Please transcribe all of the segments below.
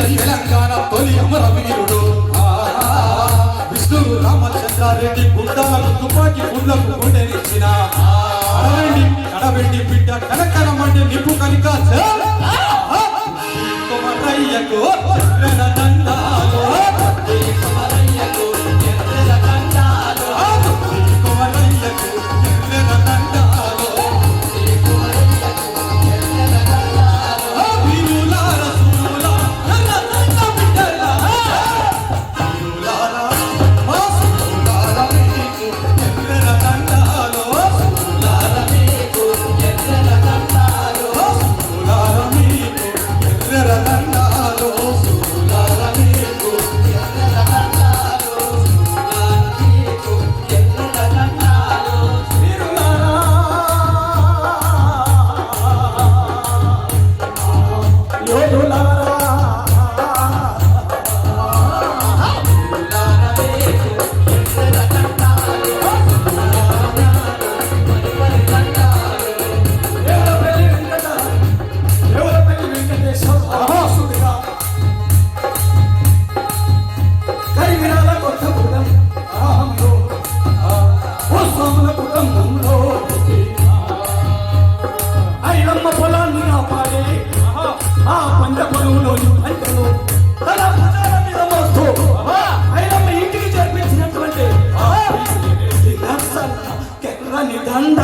తెలంగాణ తొలి అమరవీరుడు. విష్ణువు రామచంద్రారెడ్డి గుండాలకు తుపాకి గుండకు గుండెనిచ్చిన కడవెండి కడవెండి బిడ్డ కనకనమండి నిప్పు కనికా స్వాముల కుటుంబంలో ఐలమ్మ పొలాన్ని కాపాడే ఆ పంట పొలంలోని పంటలు తన పదాల మీద మోస్తూ ఐలమ్మ ఇంటికి జరిపించినటువంటి దండ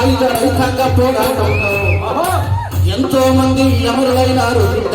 సాయుధ రైతాంగ పోరాటంలో ఎంతో మంది అమరులైనారు బిడ్డ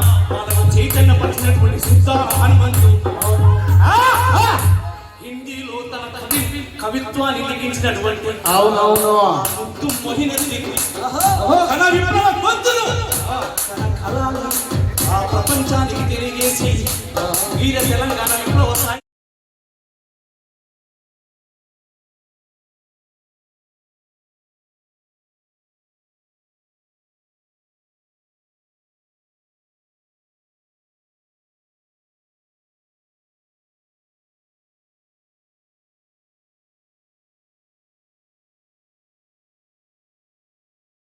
చిన్న పరిచినటువంటి శుద్ధ హనుమంతు. హిందీలో తన తండ్రి కవిత్వాన్ని లిఖించినటువంటి అవునవును. ముక్తు మొహిన తన ఆ ప్రపంచానికి తెలియజేసి వీర తెలంగాణ విప్లవ